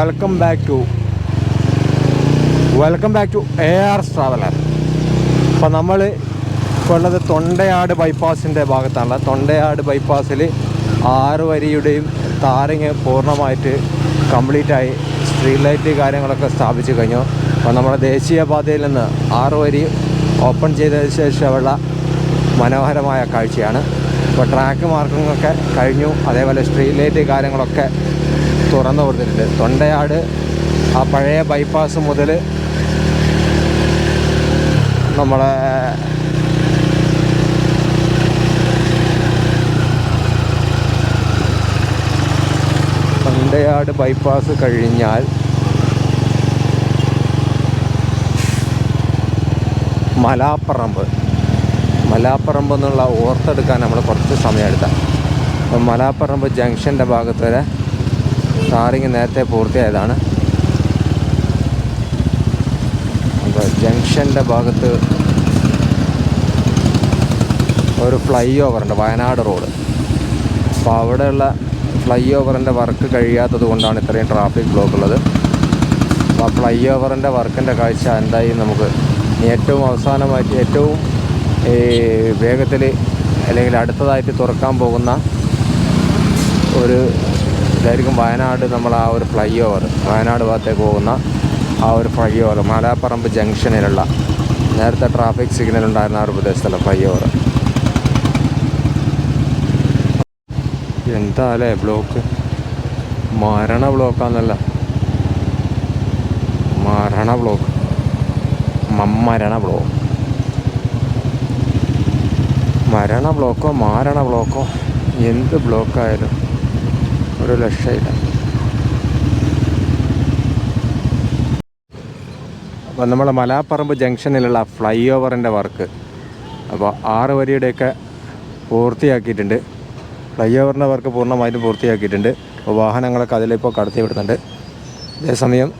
Welcome back to welcome back to A R traveller അപ്പോൾ നമ്മൾ ഇപ്പോൾ ഉള്ളത് തൊണ്ടയാട് ബൈപ്പാസിന്റെ ഭാഗത്താണ് തൊണ്ടയാട് ബൈപ്പാസിൽ ആറ് വരിയുടെയും താരങ്ങ് പൂർണമായിട്ട് കംപ്ലീറ്റായി സ്ട്രീറ്റ് ലൈറ്റ് കാര്യങ്ങളൊക്കെ സ്ഥാപിച്ചു കഴിഞ്ഞു. അപ്പോൾ നമ്മുടെ ദേശീയപാതയിൽ നിന്ന് ആറ് വരി ഓപ്പൺ ചെയ്തതിന് ശേഷമുള്ള മനോഹരമായ കാഴ്ചയാണ്. ഇപ്പോൾ ട്രാക്ക് മാർക്കിങ്ങൊക്കെ കഴിഞ്ഞു. അതേപോലെ സ്ട്രീറ്റ് ലൈറ്റ് കാര്യങ്ങളൊക്കെ തുറന്നു കൊടുത്തിട്ടുണ്ട്. തൊണ്ടയാട് ആ പഴയ ബൈപ്പാസ് മുതൽ നമ്മളെ തൊണ്ടയാട് ബൈപ്പാസ് കഴിഞ്ഞാൽ മലാപ്പറമ്പ്. മലാപ്പറമ്പ് എന്നുള്ള ഓർത്തെടുക്കാൻ നമ്മൾ കുറച്ച് സമയം എടുത്താൽ മലാപ്പറമ്പ് ജംഗ്ഷന്റെ ഭാഗത്ത് വരെ ടാറിങ് നേരത്തെ പൂർത്തിയായതാണ്. അപ്പോൾ ജംഗ്ഷന്റെ ഭാഗത്ത് ഒരു ഫ്ലൈ ഓവറുണ്ട് വയനാട് റോഡ്. അപ്പോൾ അവിടെയുള്ള ഫ്ലൈ ഓവറിന്റെ വർക്ക് കഴിയാത്തത് കൊണ്ടാണ് ഇത്രയും ട്രാഫിക് ബ്ലോക്ക് ഉള്ളത്. അപ്പോൾ ആ ഫ്ലൈ ഓവറിന്റെ വർക്കിന്റെ കാഴ്ച എന്തായി നമുക്ക് ഏറ്റവും അവസാനമായിട്ട് ഏറ്റവും ഈ വേഗത്തിൽ അല്ലെങ്കിൽ അടുത്തതായിട്ട് തുറക്കാൻ പോകുന്ന ഒരു ഇതായിരിക്കും വയനാട് നമ്മൾ ആ ഒരു ഫ്ലൈ ഓവർ വയനാട് ഭാഗത്തേക്ക് പോകുന്ന ആ ഒരു ഫ്ലൈ ഓവർ മലാപ്പറമ്പ് ജംഗ്ഷനിലുള്ള നേരത്തെ ട്രാഫിക് സിഗ്നൽ ഉണ്ടായിരുന്ന ആ ഒരു പ്രദേശത്തുള്ള ഫ്ലൈ ഓവർ എന്താ അല്ലേ ബ്ലോക്ക്? മരണ ബ്ലോക്കാന്നല്ല. മരണ ബ്ലോക്ക്. മമ്മരണ ബ്ലോക്ക്. മരണ ബ്ലോക്കോ മാരണ ബ്ലോക്കോ? എന്ത് ബ്ലോക്കായാലും. ഒരു രക്ഷയില്ല അപ്പോൾ നമ്മളെ മലാപ്പറമ്പ് ജംഗ്ഷനിലുള്ള ഫ്ലൈ ഓവറിന്റെ വർക്ക്. അപ്പോൾ ആറ് വരിയുടെയൊക്കെ പൂർത്തിയാക്കിയിട്ടുണ്ട്. ഫ്ലൈ ഓവറിന്റെ വർക്ക് പൂർണമായിട്ടും പൂർത്തിയാക്കിയിട്ടുണ്ട്. അപ്പോൾ വാഹനങ്ങളൊക്കെ അതിലിപ്പോൾ കടത്തി വിടുന്നുണ്ട് അതേസമയം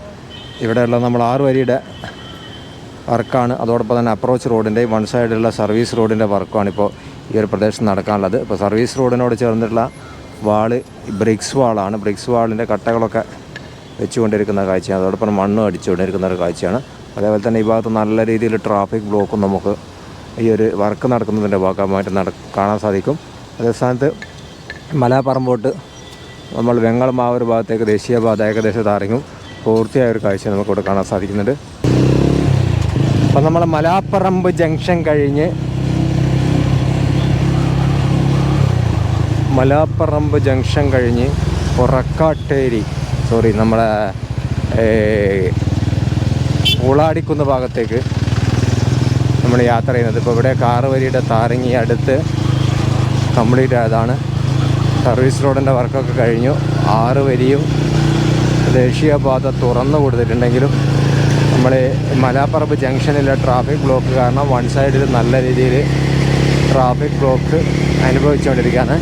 ഇവിടെയുള്ള നമ്മൾ ആറ് വരിയുടെ വർക്കാണ്. അതോടൊപ്പം തന്നെ അപ്രോച്ച് റോഡിന്റെ വൺ സൈഡിലുള്ള സർവീസ് റോഡിന്റെ വർക്കുമാണ് ഇപ്പോൾ ഈ ഒരു പ്രദേശത്ത് നടക്കാനുള്ളത്. ഇപ്പോൾ സർവീസ് റോഡിനോട് ചേർന്നിട്ടുള്ള വാൾ ബ്രിക്സ് വാളാണ്. ബ്രിക്സ് വാളിന്റെ കട്ടകളൊക്കെ വെച്ചുകൊണ്ടിരിക്കുന്ന കാഴ്ചയാണ്. അതോടൊപ്പം മണ്ണും അടിച്ചുകൊണ്ടിരിക്കുന്ന ഒരു കാഴ്ചയാണ്. അതേപോലെ തന്നെ ഈ ഭാഗത്ത് നല്ല രീതിയിൽ ട്രാഫിക് ബ്ലോക്കും നമുക്ക് ഈ ഒരു വർക്ക് നടക്കുന്നതിന്റെ ഭാഗമായിട്ട് നട കാണാൻ സാധിക്കും. അതേ സ്ഥാനത്ത് മലാപ്പറമ്പോട്ട് നമ്മൾ വെങ്ങളം ആ ഒരു ഭാഗത്തേക്ക് ദേശീയപാത ഏകദേശം താരങ്ങും പൂർത്തിയായ ഒരു കാഴ്ച നമുക്കിവിടെ കാണാൻ സാധിക്കുന്നുണ്ട്. അപ്പം നമ്മൾ മലാപ്പറമ്പ് ജംഗ്ഷൻ കഴിഞ്ഞ് മലാപ്പറമ്പ് ജംഗ്ഷൻ കഴിഞ്ഞ് പുറക്കാട്ടേരി സോറി നമ്മളെ ഉളാടിക്കുന്ന ഭാഗത്തേക്ക് നമ്മൾ യാത്ര ചെയ്യുന്നത്. ഇപ്പോൾ ഇവിടെ കാറ് വരിയുടെ താരങ്ങി അടുത്ത് കംപ്ലീറ്റ് ആയതാണ്. സർവീസ് റോഡിന്റെ വർക്കൊക്കെ കഴിഞ്ഞു. ആറ് വരിയും ദേശീയപാത തുറന്നു കൊടുത്തിട്ടുണ്ടെങ്കിലും നമ്മൾ മലാപ്പറമ്പ് ജംഗ്ഷനിലെ ട്രാഫിക് ബ്ലോക്ക് കാരണം വൺ സൈഡിൽ നല്ല രീതിയിൽ ട്രാഫിക് ബ്ലോക്ക് അനുഭവിച്ചുകൊണ്ടിരിക്കുകയാണ്.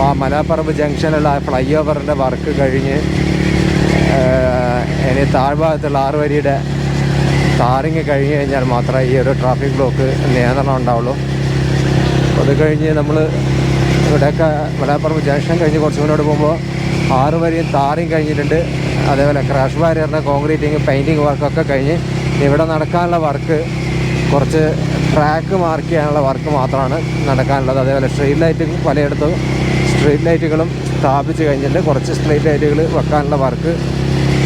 അപ്പോൾ മലാപ്പറമ്പ് ജംഗ്ഷനിലുള്ള ഫ്ലൈ ഓവറിന്റെ വർക്ക് കഴിഞ്ഞ് ഇനി താഴ്ഭാഗത്തുള്ള ആറ് വരിയുടെ താറിങ് കഴിഞ്ഞ് കഴിഞ്ഞാൽ മാത്രമേ ഈ ഒരു ട്രാഫിക് ബ്ലോക്ക് നിയന്ത്രണം ഉണ്ടാവുള്ളൂ. അത് കഴിഞ്ഞ് നമ്മൾ ഇവിടെയൊക്കെ മലാപ്പറമ്പ് ജംഗ്ഷൻ കഴിഞ്ഞ് കുറച്ച് മുന്നോട്ട് പോകുമ്പോൾ ആറ് വരെയും താറിയും കഴിഞ്ഞിട്ടുണ്ട്. അതേപോലെ ക്രാഷ് ബാരിയറിന്റെ കോൺക്രീറ്റിങ് പെയിന്റിങ് വർക്കൊക്കെ കഴിഞ്ഞ് ഇവിടെ നടക്കാനുള്ള വർക്ക് കുറച്ച് ട്രാക്ക് മാർക്ക് ചെയ്യാനുള്ള വർക്ക് മാത്രമാണ് നടക്കാനുള്ളത്. അതേപോലെ സ്ട്രീറ്റ് ലൈറ്റ് പലയിടത്തും സ്ട്രീറ്റ് ലൈറ്റുകളും സ്ഥാപിച്ചു കഴിഞ്ഞിട്ട് കുറച്ച് സ്ട്രീറ്റ് ലൈറ്റുകൾ വെക്കാനുള്ള വർക്ക്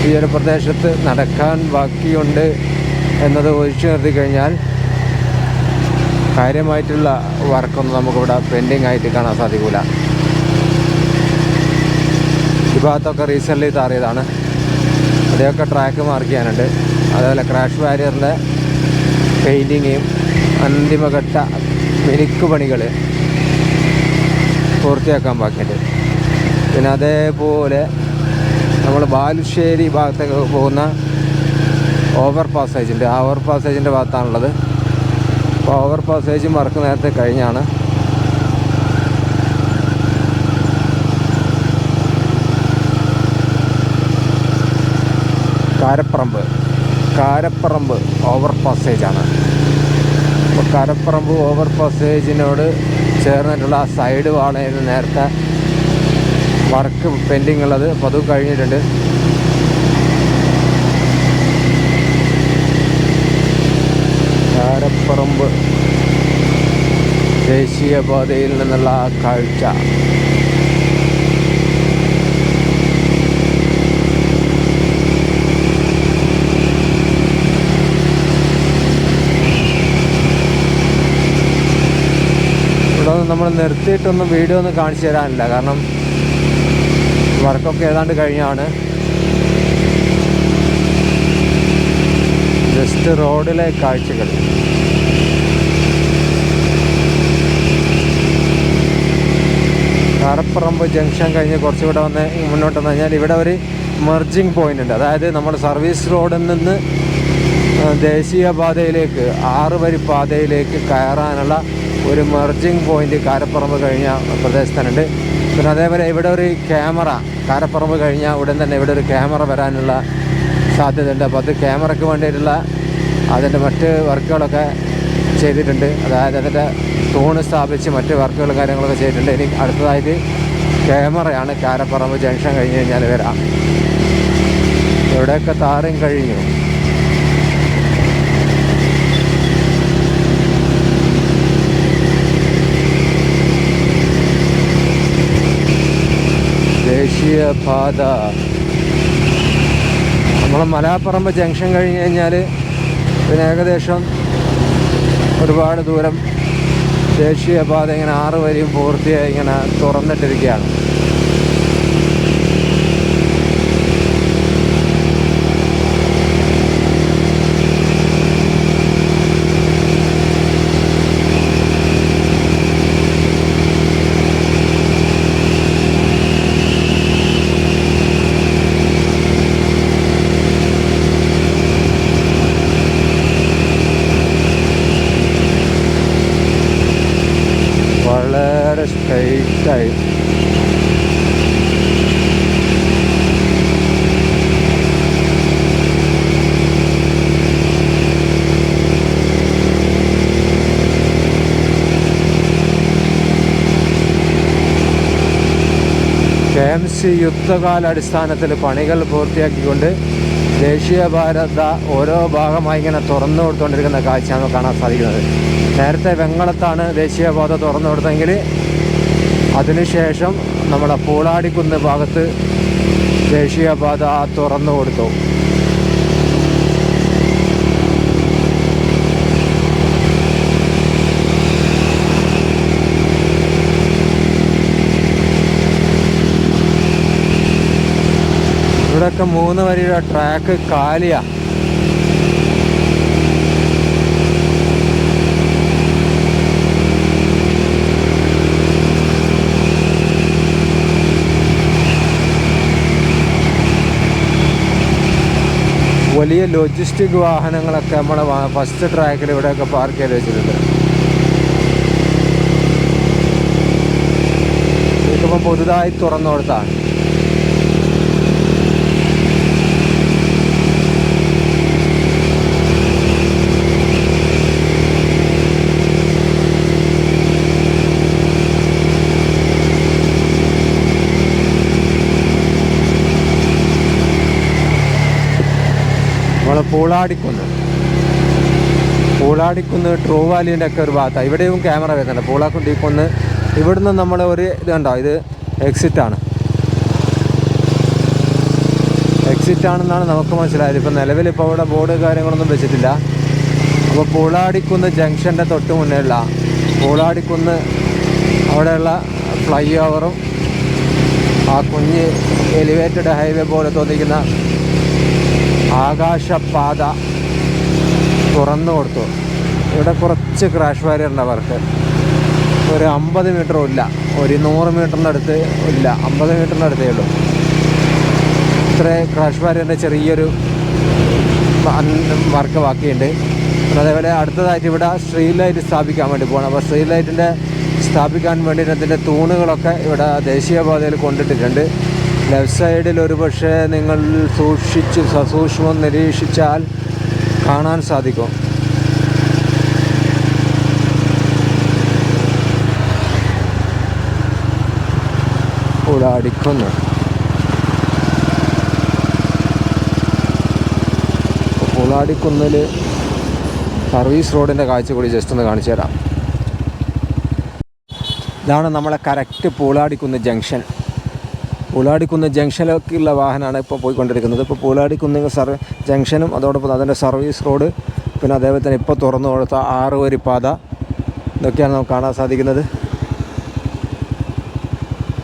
ഈ ഒരു പ്രദേശത്ത് നടക്കാൻ ബാക്കിയുണ്ട് എന്നത് ഒഴിച്ചു നിർത്തി കഴിഞ്ഞാൽ കാര്യമായിട്ടുള്ള വർക്കൊന്നും നമുക്കിവിടെ പെൻഡിങ് ആയിട്ട് കാണാൻ സാധിക്കില്ല ഈ ഭാഗത്തൊക്കെ റീസെന്റ്ലി താറിയതാണ്. അതൊക്കെ ട്രാക്ക് മാർക്ക് ചെയ്യാനുണ്ട്. അതേപോലെ ക്രാഷ് ബാരിയറിന്റെ പെയിന്റിങ്ങും അന്തിമഘട്ട മിനുക്ക് പണികൾ പൂർത്തിയാക്കാൻ ബാക്കിയുണ്ട് പിന്നെ അതേപോലെ നമ്മൾ ബാലുശ്ശേരി ഭാഗത്തേക്ക് പോകുന്ന ഓവർ പാസേജുണ്ട് ആ ഓവർ പാസേജിന്റെ ഭാഗത്താണുള്ളത്. അപ്പോൾ ഓവർ പാസേജും വർക്ക് നേരത്തെ കഴിഞ്ഞാണ്. കാരപ്പറമ്പ്. കാരപ്പറമ്പ് ഓവർ പാസേജാണ് അപ്പോൾ കാരപ്പറമ്പ് ഓവർ പാസേജിനോട് ചേർന്നിട്ടുള്ള സൈഡ് വാളായിരുന്നു നേരത്തെ വർക്ക് പെൻഡിങ് ഉള്ളത്. അപ്പോൾ അതും കഴിഞ്ഞിട്ടുണ്ട്. ചാരപ്പറമ്പ് ദേശീയപാതയിൽ നിന്നുള്ള കാഴ്ച. നമ്മൾ നിർത്തിയിട്ടൊന്നും വീഡിയോ ഒന്നും കാണിച്ചു തരാനില്ല. കാരണം വർക്കൊക്കെ ഏതാണ്ട് കഴിഞ്ഞാണ്. ജസ്റ്റ് റോഡിലെ കാഴ്ചകൾ. കറപ്പറമ്പ് ജംഗ്ഷൻ കഴിഞ്ഞ് കുറച്ചുകൂടെ വന്ന് മുന്നോട്ട് വന്നു കഴിഞ്ഞാൽ ഇവിടെ ഒരു മെർജിങ് പോയിന്റ് ഉണ്ട്. അതായത് നമ്മുടെ സർവീസ് റോഡിൽ നിന്ന് ദേശീയ പാതയിലേക്ക് ആറ് വരി പാതയിലേക്ക് കയറാനുള്ള ഒരു മെർജിങ് പോയിന്റ് കാരപ്പറമ്പ് കഴിഞ്ഞ പ്രദേശത്തുണ്ട്. പിന്നെ അതേപോലെ ഇവിടെ ഒരു ക്യാമറ കാരപ്പറമ്പ് കഴിഞ്ഞ ഉടൻ തന്നെ ഇവിടെ ഒരു ക്യാമറ വരാനുള്ള സാധ്യതയുണ്ട്. അപ്പോൾ അത് ക്യാമറയ്ക്ക് വേണ്ടിയിട്ടുള്ള അതിന്റെ മറ്റ് വർക്കുകളൊക്കെ ചെയ്തിട്ടുണ്ട്. അതായത് അതിന്റെ തൂണ് സ്ഥാപിച്ച് മറ്റ് വർക്കുകളും കാര്യങ്ങളൊക്കെ ചെയ്തിട്ടുണ്ട്. ഇനി അടുത്തതായിട്ട് ക്യാമറയാണ് കാരപ്പറമ്പ് ജംഗ്ഷൻ കഴിഞ്ഞ് കഴിഞ്ഞാൽ വരാം. ഇവിടെയൊക്കെ താറും കഴിഞ്ഞു? ദേശീയപാത. നമ്മൾ മലാപ്പറമ്പ് ജംഗ്ഷൻ കഴിഞ്ഞ് കഴിഞ്ഞാൽ പിന്നെ ഏകദേശം ഒരുപാട് ദൂരം ദേശീയപാത ഇങ്ങനെ ആറ് വരിയും പൂർത്തിയായി ഇങ്ങനെ തുറന്നിട്ടിരിക്കുകയാണ് വളരെ സ്ട്രൈറ്റായി സി യുദ്ധകാലാടിസ്ഥാനത്തിൽ പണികൾ പൂർത്തിയാക്കിക്കൊണ്ട് ദേശീയ ഭാരത ഓരോ ഭാഗമായി ഇങ്ങനെ തുറന്നു കൊടുത്തുകൊണ്ടിരിക്കുന്ന കാഴ്ചയാണ് കാണാൻ സാധിക്കുന്നത്. നേരത്തെ വെങ്ങളത്താണ് ദേശീയപാത തുറന്നു കൊടുത്തെങ്കിൽ അതിനുശേഷം നമ്മുടെ പൂളാടിക്കുന്ന് ഭാഗത്ത് ദേശീയപാത തുറന്നു കൊടുത്തു. ഇവിടെയൊക്കെ മൂന്ന് വരിയുടെ ട്രാക്ക് കാലിയാ. വലിയ ലോജിസ്റ്റിക് വാഹനങ്ങളൊക്കെ നമ്മളെ ഫസ്റ്റ് ട്രാക്കിൽ ഇവിടെയൊക്കെ പാർക്ക് ചെയ്ത് വെച്ചിട്ടുണ്ട്. ഇതിപ്പം പുതുതായി തുറന്നു കൊടുത്താണ് നമ്മൾ പൂളാടിക്കുന്ന്. പൂളാടിക്കുന്ന് ട്രൂ വാലിന്റെ ഒക്കെ ഒരു ഭാഗത്താണ് ഇവിടെയും ക്യാമറ വരുന്നുണ്ട് പൂളാക്കുണ്ടിക്കുന്ന് ഇവിടുന്ന് നമ്മൾ ഒരു ഇത് കണ്ടോ? ഇത് എക്സിറ്റാണ് എക്സിറ്റ് ആണെന്നാണ് നമുക്ക് മനസ്സിലായത്. ഇപ്പം നിലവിൽ ഇപ്പോൾ ഇവിടെ ബോർഡ് കാര്യങ്ങളൊന്നും വെച്ചിട്ടില്ല. അപ്പോൾ പൂളാടിക്കുന്ന് ജംഗ്ഷന്റെ തൊട്ട് മുന്നേയുള്ള പൂളാടിക്കുന്ന് അവിടെയുള്ള ഫ്ലൈ ഓവറും ആ കുഞ്ഞ് എലിവേറ്റഡ് ഹൈവേ പോലെ തോന്നിക്കുന്ന ആകാശപാത തുറന്നു കൊടുത്തു. ഇവിടെ കുറച്ച് ക്രാഷ് ബാരിയറിന്റെ അവർക്ക്. ഒരു അമ്പത് മീറ്ററും ഇല്ല. ഒരു നൂറ് മീറ്ററിന്റെ അടുത്ത് ഇല്ല. അമ്പത് മീറ്ററിന്റെ അടുത്തേ ഉള്ളൂ. ഇത്ര ക്രാഷ് ബാരിയറിന്റെ ചെറിയൊരു വർക്ക് ബാക്കിയുണ്ട്. അതേപോലെ അടുത്തതായിട്ട് ഇവിടെ സ്ട്രീറ്റ് ലൈറ്റ് സ്ഥാപിക്കാൻ വേണ്ടി പോകണം അപ്പോൾ സ്ട്രീറ്റ് ലൈറ്റിന്റെ സ്ഥാപിക്കാൻ വേണ്ടിയിട്ട് അതിന്റെ തൂണുകളൊക്കെ ഇവിടെ ദേശീയപാതയിൽ കൊണ്ടിട്ടിട്ടുണ്ട്. ലെഫ്റ്റ് സൈഡിൽ ഒരു പക്ഷേ നിങ്ങൾ സൂക്ഷിച്ച് സസൂക്ഷ്മം നിരീക്ഷിച്ചാൽ കാണാൻ സാധിക്കും. ഇവിടെ അടിക്കുന്നു. സർവീസ് റോഡിന്റെ കാഴ്ച കൂടി ജസ്റ്റ് ഒന്ന് കാണിച്ചു തരാം. ഇതാണ് നമ്മളെ കറക്റ്റ് പൂളാടിക്കുന്ന് ജംഗ്ഷൻ പൂളാടിക്കുന്ന് ജംഗ്ഷനിലേക്കുള്ള വാഹനമാണ് ഇപ്പോൾ പോയിക്കൊണ്ടിരിക്കുന്നത്. ഇപ്പോൾ പൂളാടിക്കുന്ന് സർ ജംഗ്ഷനും അതോടൊപ്പം അതിന്റെ സർവീസ് റോഡ് പിന്നെ അതേപോലെ തന്നെ ഇപ്പോൾ തുറന്നു കൊടുത്ത ആറ് വരി പാത. ഇതൊക്കെയാണ് നമുക്ക് കാണാൻ സാധിക്കുന്നത്.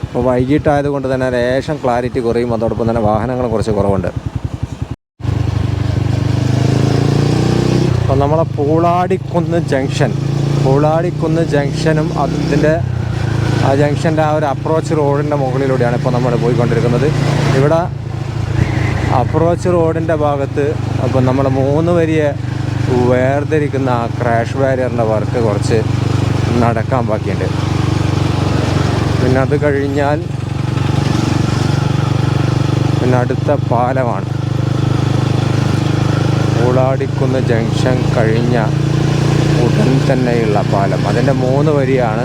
അപ്പോൾ വൈകിട്ടായതുകൊണ്ട് തന്നെ ലേശം ക്ലാരിറ്റി കുറയും. അതോടൊപ്പം തന്നെ വാഹനങ്ങൾ കുറച്ച് കുറവുണ്ട്. അപ്പോൾ നമ്മളെ പൂളാടിക്കുന്ന് ജംഗ്ഷൻ പൂളാടിക്കുന്ന് ജംഗ്ഷനും അതിന്റെ ആ ജംഗ്ഷന്റെ ആ ഒരു അപ്രോച്ച് റോഡിന്റെ മുകളിലൂടെയാണ് ഇപ്പോൾ നമ്മൾ പോയിക്കൊണ്ടിരിക്കുന്നത്. ഇവിടെ അപ്രോച്ച് റോഡിന്റെ ഭാഗത്ത് അപ്പം നമ്മൾ മൂന്ന് വരിയെ വേർതിരിക്കുന്ന ആ ക്രാഷ് ബാരിയറിന്റെ വർക്ക് കുറച്ച് നടക്കാൻ ബാക്കിയുണ്ട്. പിന്നെ അത് കഴിഞ്ഞാൽ പിന്നെ അടുത്ത പാലമാണ്. ഊളാടിക്കുന്ന് ജംഗ്ഷൻ കഴിഞ്ഞ ഉടൻ തന്നെയുള്ള പാലം. അതിന്റെ മൂന്ന് വരിയാണ്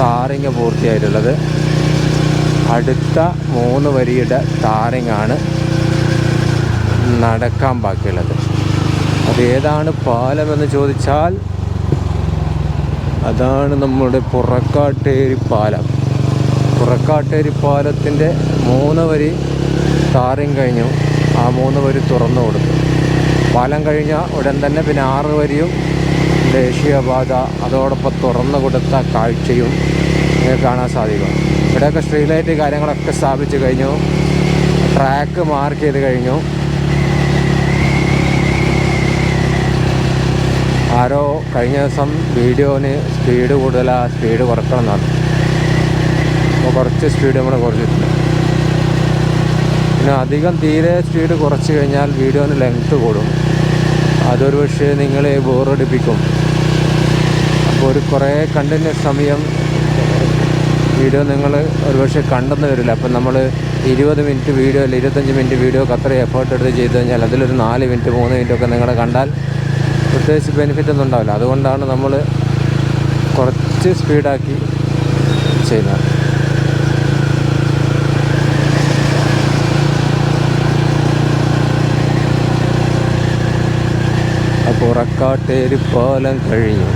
താറിങ് പൂർത്തിയായിട്ടുള്ളത്. അടുത്ത മൂന്ന് വരിയുടെ താറിങ്ങാണ് നടക്കാൻ ബാക്കിയുള്ളത്. അതേതാണ് പാലമെന്ന് ചോദിച്ചാൽ അതാണ് നമ്മുടെ പുറക്കാട്ടേരി പാലം. പുറക്കാട്ടേരി പാലത്തിന്റെ മൂന്ന് വരി താറിങ് കഴിഞ്ഞു. ആ മൂന്ന് വരി തുറന്നു കൊടുത്തു. പാലം കഴിഞ്ഞ ഉടൻ തന്നെ പിന്നെ ആറ് വരിയും ദേശീയപാത അതോടൊപ്പം തുറന്നു കൊടുത്ത കാഴ്ചയും കാണാൻ സാധിക്കും. ഇവിടെയൊക്കെ സ്ട്രീറ്റ് ലൈറ്റ് കാര്യങ്ങളൊക്കെ സ്ഥാപിച്ചു കഴിഞ്ഞു. ട്രാക്ക് മാർക്ക് ചെയ്ത് കഴിഞ്ഞു. ആരോ കഴിഞ്ഞ ദിവസം വീഡിയോന് സ്പീഡ് കൂടുതലാ സ്പീഡ് കുറക്കണം എന്നാണ് അപ്പോൾ കുറച്ച് സ്പീഡ് നമ്മൾ കുറച്ചിട്ടുണ്ട്. പിന്നെ അധികം തീരെ സ്പീഡ് കുറച്ച് കഴിഞ്ഞാൽ വീഡിയോന് ലെങ്ത്ത് കൂടും. അതൊരു പക്ഷേ നിങ്ങളെ ബോറടിപ്പിക്കും ഒരു കുറേ കണ്ടിന്യൂസ് സമയം വീഡിയോ നിങ്ങൾ ഒരുപക്ഷെ കണ്ടെന്ന് വരില്ല. അപ്പം നമ്മൾ ഇരുപത് മിനിറ്റ് വീഡിയോ അല്ല ഇരുപത്തഞ്ച് മിനിറ്റ് വീഡിയോ അത്ര എഫേർട്ട് എടുത്ത് ചെയ്ത് കഴിഞ്ഞാൽ അതിലൊരു നാല് മിനിറ്റ് മൂന്ന് മിനിറ്റ് ഒക്കെ നിങ്ങൾ കണ്ടാൽ പ്രത്യേകിച്ച് ബെനിഫിറ്റ് ഒന്നും ഉണ്ടാവില്ല. അതുകൊണ്ടാണ് നമ്മൾ കുറച്ച് സ്പീഡാക്കി ചെയ്യുന്നത്. അപ്പോൾ റക്കാട്ടേരി പാലം കഴിഞ്ഞു.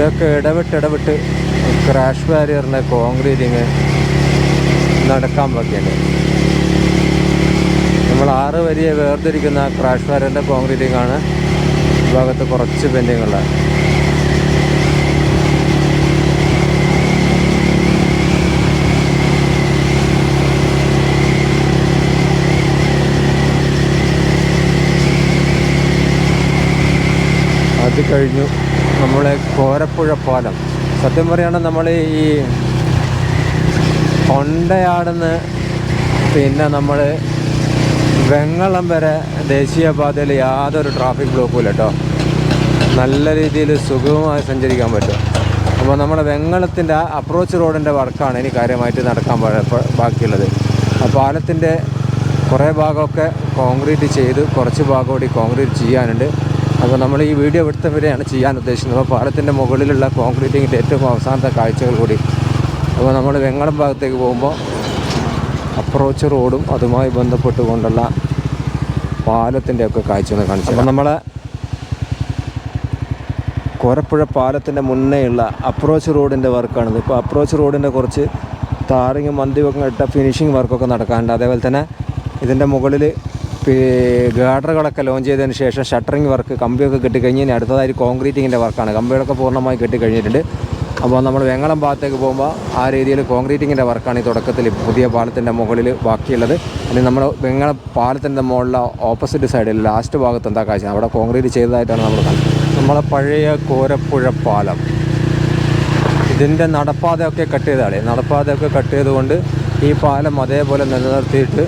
ഇവിടെയൊക്കെ ഇടവിട്ട് ഇടവിട്ട് ക്രാഷ് ബാരിയറിന്റെ കോൺക്രീറ്റിങ് നടക്കാൻ ബാക്കിയുണ്ട് നമ്മൾ ആറ് വരിയെ വേർതിരിക്കുന്ന ക്രാഷ് ബാരിയറിന്റെ കോൺക്രീറ്റിംഗ് ആണ് ഭാഗത്ത് കുറച്ച് പെൻഡിങ്ങുള്ളത് അത് കഴിഞ്ഞു. നമ്മളെ കോരപ്പുഴ പാലം. സത്യം പറയുകയാണെങ്കിൽ നമ്മൾ ഈ കൊണ്ടയാടുന്ന് പിന്നെ നമ്മൾ വെങ്ങളം വരെ ദേശീയപാതയിൽ യാതൊരു ട്രാഫിക് ബ്ലോക്കും ഇല്ല നല്ല രീതിയിൽ സുഗമമായി സഞ്ചരിക്കാൻ പറ്റും. അപ്പോൾ നമ്മുടെ വെങ്ങളത്തിന്റെ അപ്രോച്ച് റോഡിന്റെ വർക്കാണ് ഇനി കാര്യമായിട്ട് നടക്കാൻ ബാക്കിയുള്ളത്. ആ പാലത്തിന്റെ കുറേ ഭാഗമൊക്കെ കോൺക്രീറ്റ് ചെയ്ത് കുറച്ച് ഭാഗം കൂടി കോൺക്രീറ്റ് ചെയ്യാനുണ്ട്. അപ്പോൾ നമ്മൾ ഈ വീഡിയോ എടുത്ത വരെയാണ് ചെയ്യാൻ ഉദ്ദേശിക്കുന്നത്. അപ്പോൾ പാലത്തിന്റെ മുകളിലുള്ള കോൺക്രീറ്റിങ്ങിന്റെ ഏറ്റവും അവസാനത്തെ കാഴ്ചകൾ കൂടി. അപ്പോൾ നമ്മൾ വെങ്ങളം ഭാഗത്തേക്ക് പോകുമ്പോൾ അപ്രോച്ച് റോഡും അതുമായി ബന്ധപ്പെട്ടുകൊണ്ടുള്ള പാലത്തിന്റെ ഒക്കെ ഒന്ന് കാണിച്ചു അപ്പോൾ നമ്മളെ കോരപ്പുഴ പാലത്തിന്റെ മുന്നേയുള്ള അപ്രോച്ച് റോഡിന്റെ വർക്കാണിത്. ഇപ്പോൾ അപ്രോച്ച് റോഡിന്റെ കുറച്ച് താറിങ്ങും മന്തിയൊക്കെ ഇട്ട ഫിനിഷിങ് വർക്കൊക്കെ നടക്കാനുണ്ട് അതേപോലെ തന്നെ ഇതിന്റെ മുകളിൽ ഗാർഡറുകളൊക്കെ ലോഞ്ച് ചെയ്തതിന് ശേഷം ഷട്ടറിങ് വർക്ക് കമ്പിയൊക്കെ കെട്ടിക്കഴിഞ്ഞ് അടുത്തതായി കോൺക്രീറ്റിങ്ങിന്റെ വർക്കാണ് കമ്പികളൊക്കെ പൂർണമായി കെട്ടിക്കഴിഞ്ഞിട്ടുണ്ട്. അപ്പോൾ നമ്മൾ വെങ്ങളം ഭാഗത്തേക്ക് പോകുമ്പോൾ ആ രീതിയിൽ കോൺക്രീറ്റിങ്ങിന്റെ വർക്കാണ് ഈ തുടക്കത്തിൽ പുതിയ പാലത്തിന്റെ മുകളിൽ ബാക്കിയുള്ളത്. അല്ലെങ്കിൽ നമ്മൾ വെങ്ങളം പാലത്തിന്റെ മുകളിലെ ഓപ്പോസിറ്റ് സൈഡിൽ ലാസ്റ്റ് ഭാഗത്ത് എന്താ കാഴ്ച? അവിടെ കോൺക്രീറ്റ് ചെയ്തതായിട്ടാണ് നമ്മൾ കാണുന്നത് നമ്മളെ പഴയ കോരപ്പുഴ പാലം. ഇതിന്റെ നടപ്പാതയൊക്കെ കട്ട് ചെയ്താണ് നടപ്പാതയൊക്കെ കട്ട് ചെയ്തുകൊണ്ട് ഈ പാലം അതേപോലെ നിലനിർത്തിയിട്ട്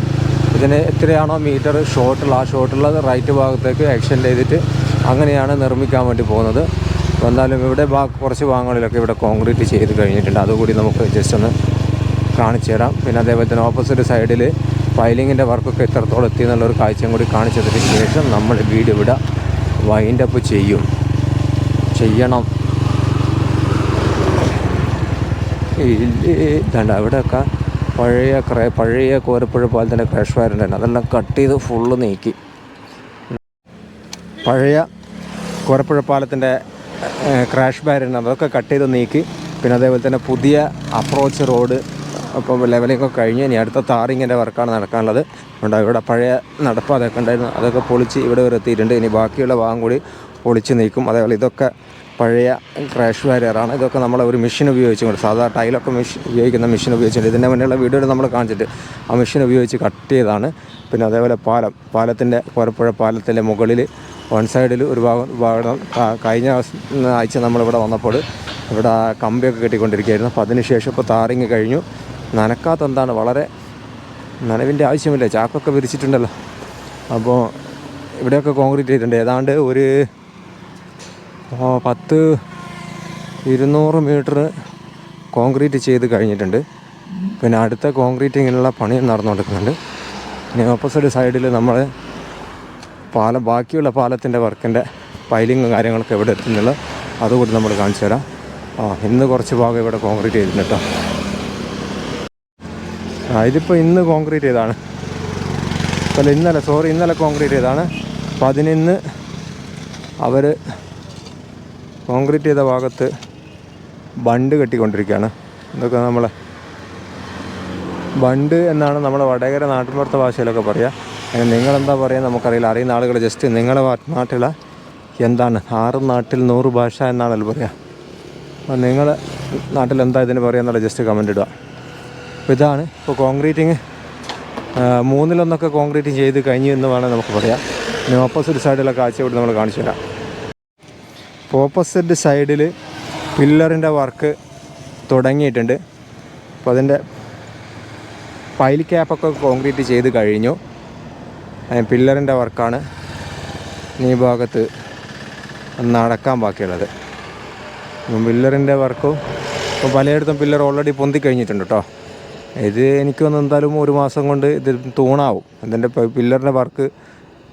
ഇതിന് എത്രയാണോ മീറ്റർ ഷോർട്ടുള്ള ആ ഷോർട്ടുള്ള റൈറ്റ് ഭാഗത്തേക്ക് എക്സ്റ്റെൻഡ് ചെയ്തിട്ട് അങ്ങനെയാണ് നിർമ്മിക്കാൻ വേണ്ടി പോകുന്നത്. എന്നാലും ഇവിടെ കുറച്ച് ഭാഗങ്ങളിലൊക്കെ ഇവിടെ കോൺക്രീറ്റ് ചെയ്ത് കഴിഞ്ഞിട്ടുണ്ട്. അതുകൂടി നമുക്ക് ജസ്റ്റ് ഒന്ന് കാണിച്ചു തരാം. പിന്നെ അതേപോലെ തന്നെ ഓപ്പോസിറ്റ് സൈഡിൽ ഫൈലിങ്ങിന്റെ വർക്കൊക്കെ എത്രത്തോളം എത്തി എന്നുള്ളൊരു കാഴ്ചയും കൂടി കാണിച്ചതിന് ശേഷം നമ്മൾ വീട് ഇവിടെ വൈൻഡ് അപ്പ് ചെയ്യും. ചെയ്യണം. ഇല്ലേ? ഇതണ്ട അവിടെയൊക്കെ പഴയ ക്രേ പഴയ കോരപ്പുഴ പാലത്തിന്റെ ക്രാഷ് വയറുണ്ടായിരുന്നു അതെല്ലാം കട്ട് ചെയ്ത് ഫുള്ള് നീക്കി. പഴയ കോരപ്പുഴ പാലത്തിന്റെ ക്രാഷ് ബാരിയർ അതൊക്കെ കട്ട് ചെയ്ത് നീക്കി. പിന്നെ അതേപോലെ തന്നെ പുതിയ അപ്രോച്ച് റോഡ് അപ്പം ലെവലിംഗ് ഒക്കെ കഴിഞ്ഞ് ഇനി അടുത്ത താറിങ്ങിന്റെ വർക്കാണ് നടക്കാനുള്ളത്. ഉണ്ട് ഇവിടെ പഴയ നടപ്പ് അതൊക്കെ ഉണ്ടായിരുന്നു. അതൊക്കെ പൊളിച്ച് ഇവിടെ വരെ എത്തിയിട്ടുണ്ട്. ഇനി ബാക്കിയുള്ള ഭാഗം കൂടി പൊളിച്ച് നീക്കും. അതേപോലെ ഇതൊക്കെ പഴയ ക്രാഷ് ബാരിയറാണ് ഇതൊക്കെ നമ്മൾ ഒരു മെഷീൻ ഉപയോഗിച്ചുകൊണ്ട് സാധാരണ ടൈലൊക്കെ മെഷീൻ ഉപയോഗിക്കുന്ന മെഷീൻ ഉപയോഗിച്ചിട്ട് ഇതിന്റെ മുന്നേയുള്ള വീഡിയോയിൽ നമ്മൾ കാണിച്ചിട്ട് ആ മെഷീൻ ഉപയോഗിച്ച് കട്ട് ചെയ്താണ്. പിന്നെ അതേപോലെ പാലം പാലത്തിന്റെ കോരപ്പുഴ പാലത്തിന്റെ മുകളിൽ വൺ സൈഡിൽ ഒരു ഭാഗം ഭാഗം കഴിഞ്ഞ ആഴ്ച നമ്മളിവിടെ വന്നപ്പോൾ ഇവിടെ കമ്പിയൊക്കെ കെട്ടിക്കൊണ്ടിരിക്കുകയായിരുന്നു. അപ്പോൾ അതിനുശേഷം ഇപ്പോൾ താറിങ് കഴിഞ്ഞു. നനക്കാത്ത എന്താണ്? വളരെ നനവിന്റെ ആവശ്യമില്ല. ചാക്കൊക്കെ വിരിച്ചിട്ടുണ്ടല്ലോ. അപ്പോൾ ഇവിടെയൊക്കെ കോൺക്രീറ്റ് ചെയ്തിട്ടുണ്ട്. ഏതാണ്ട് ഒരു ആ, പത്ത് ഇരുന്നൂറ് മീറ്റർ കോൺക്രീറ്റ് ചെയ്ത് കഴിഞ്ഞിട്ടുണ്ട്. പിന്നെ അടുത്ത കോൺക്രീറ്റിങ്ങിനുള്ള പണി നടന്നുകൊണ്ടിരിക്കുന്നുണ്ട്. പിന്നെ ഓപ്പോസിറ്റ് സൈഡിൽ നമ്മൾ പാലം ബാക്കിയുള്ള പാലത്തിന്റെ വർക്കിന്റെ പൈലിങ്ങും കാര്യങ്ങളൊക്കെ എവിടെ എത്തുന്നുള്ളത് അതുകൂടി നമ്മൾ കാണിച്ചു തരാം. ആ ഇന്ന് കുറച്ച് ഭാഗം ഇവിടെ കോൺക്രീറ്റ് ചെയ്തിട്ടുണ്ട് കേട്ടോ ആ ഇതിപ്പോൾ ഇന്ന് കോൺക്രീറ്റ് ചെയ്താണ് അല്ല ഇന്നലെ സോറി ഇന്നലെ കോൺക്രീറ്റ് ചെയ്താണ് അപ്പോൾ അതിനിന്ന് അവർ കോൺക്രീറ്റ് ചെയ്ത ഭാഗത്ത് ബണ്ട് കെട്ടിക്കൊണ്ടിരിക്കുകയാണ്. ഇതൊക്കെ നമ്മളെ ബണ്ട് എന്നാണ് നമ്മുടെ വടകര നാട്ടിൻപുറത്തെ ഭാഷയിലൊക്കെ പറയുക അങ്ങനെ നിങ്ങളെന്താ പറയുക നമുക്കറിയില്ല. അറിയുന്ന ആളുകൾ ജസ്റ്റ് നിങ്ങളെ നാട്ടിലെ എന്താണ്? ആറ് നാട്ടിൽ നൂറ് ഭാഷ എന്നാണല്ലോ പറയുക അപ്പോൾ നിങ്ങൾ നാട്ടിൽ എന്താ ഇതിന് പറയുക എന്നുള്ള ജസ്റ്റ് കമന്റ് ഇടുക. അപ്പോൾ ഇതാണ് ഇപ്പോൾ കോൺക്രീറ്റിങ് മൂന്നിലൊന്നൊക്കെ കോൺക്രീറ്റിങ് ചെയ്ത് കഴിഞ്ഞു എന്ന് വേണമെങ്കിൽ നമുക്ക് പറയാം. ഇനി ഓപ്പോസിറ്റ് സൈഡിലെ കാഴ്ച ഇവിടെ നമ്മൾ കാണിച്ചു തരാം. ഓപ്പോസിറ്റ് സൈഡിൽ പില്ലറിന്റെ വർക്ക് തുടങ്ങിയിട്ടുണ്ട്. അപ്പോൾ അതിന്റെ പൈൽ ക്യാപ്പൊക്കെ കോൺക്രീറ്റ് ചെയ്ത് കഴിഞ്ഞു. പില്ലറിന്റെ വർക്കാണ് ഈ ഭാഗത്ത് നടക്കാൻ ബാക്കിയുള്ളത്. പില്ലറിന്റെ വർക്കും ഇപ്പോൾ പലയിടത്തും പില്ലർ ഓൾറെഡി പൊന്തി കഴിഞ്ഞിട്ടുണ്ട് കേട്ടോ ഇത് എനിക്ക് തോന്നുന്നു എന്തായാലും ഒരു മാസം കൊണ്ട് ഇത് തൂണാവും. അതിന്റെ പില്ലറിന്റെ വർക്ക്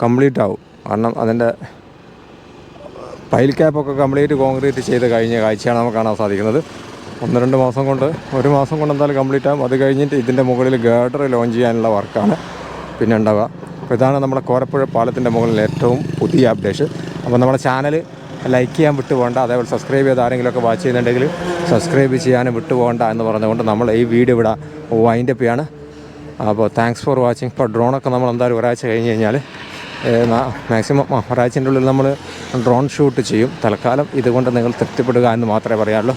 കംപ്ലീറ്റ് ആവും. കാരണം അതിന്റെ പൈൽ ക്യാപ്പൊക്കെ കംപ്ലീറ്റ് കോൺക്രീറ്റ് ചെയ്ത് കഴിഞ്ഞ കാഴ്ചയാണ് നമുക്ക് കാണാൻ സാധിക്കുന്നത്. ഒന്ന് രണ്ട് മാസം കൊണ്ട് ഒരു മാസം കൊണ്ട് എന്തായാലും കംപ്ലീറ്റ് ആകും അത് കഴിഞ്ഞിട്ട് ഇതിന്റെ മുകളിൽ ഗേഡർ ലോഞ്ച് ചെയ്യാനുള്ള വർക്കാണ് പിന്നെ ഉണ്ടാവുക. അപ്പോൾ ഇതാണ് നമ്മുടെ കോരപ്പുഴ പാലത്തിന്റെ മുകളിൽ ഏറ്റവും പുതിയ അപ്ഡേഷൻ. അപ്പോൾ നമ്മുടെ ചാനൽ ലൈക്ക് ചെയ്യാൻ വിട്ടുപോകണ്ട അതേപോലെ സബ്സ്ക്രൈബ് ചെയ്ത് ആരെങ്കിലുമൊക്കെ വാച്ച് ചെയ്യുന്നുണ്ടെങ്കിൽ സബ്സ്ക്രൈബ് ചെയ്യാനും വിട്ടുപോകണ്ട എന്ന് പറഞ്ഞുകൊണ്ട് നമ്മൾ ഈ വീഡിയോ ഇവിടെ വൈൻഡപ്പ് ചെയ്യാണ്. അപ്പോൾ താങ്ക്സ് ഫോർ വാച്ചിങ് ഇപ്പോൾ ഡ്രോണൊക്കെ നമ്മൾ എന്തായാലും ഒരാഴ്ച കഴിഞ്ഞ് കഴിഞ്ഞാൽ മാക്സിമം ഒരാഴ്ചന്റെ ഉള്ളിൽ നമ്മൾ ഡ്രോൺ ഷൂട്ട് ചെയ്യും. തൽക്കാലം ഇതുകൊണ്ട് നിങ്ങൾ തൃപ്തിപ്പെടുക എന്ന് മാത്രമേ പറയാനുള്ളൂ.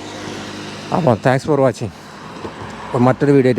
അപ്പോൾ താങ്ക്സ് ഫോർ വാച്ചിങ് മറ്റൊരു വീഡിയോ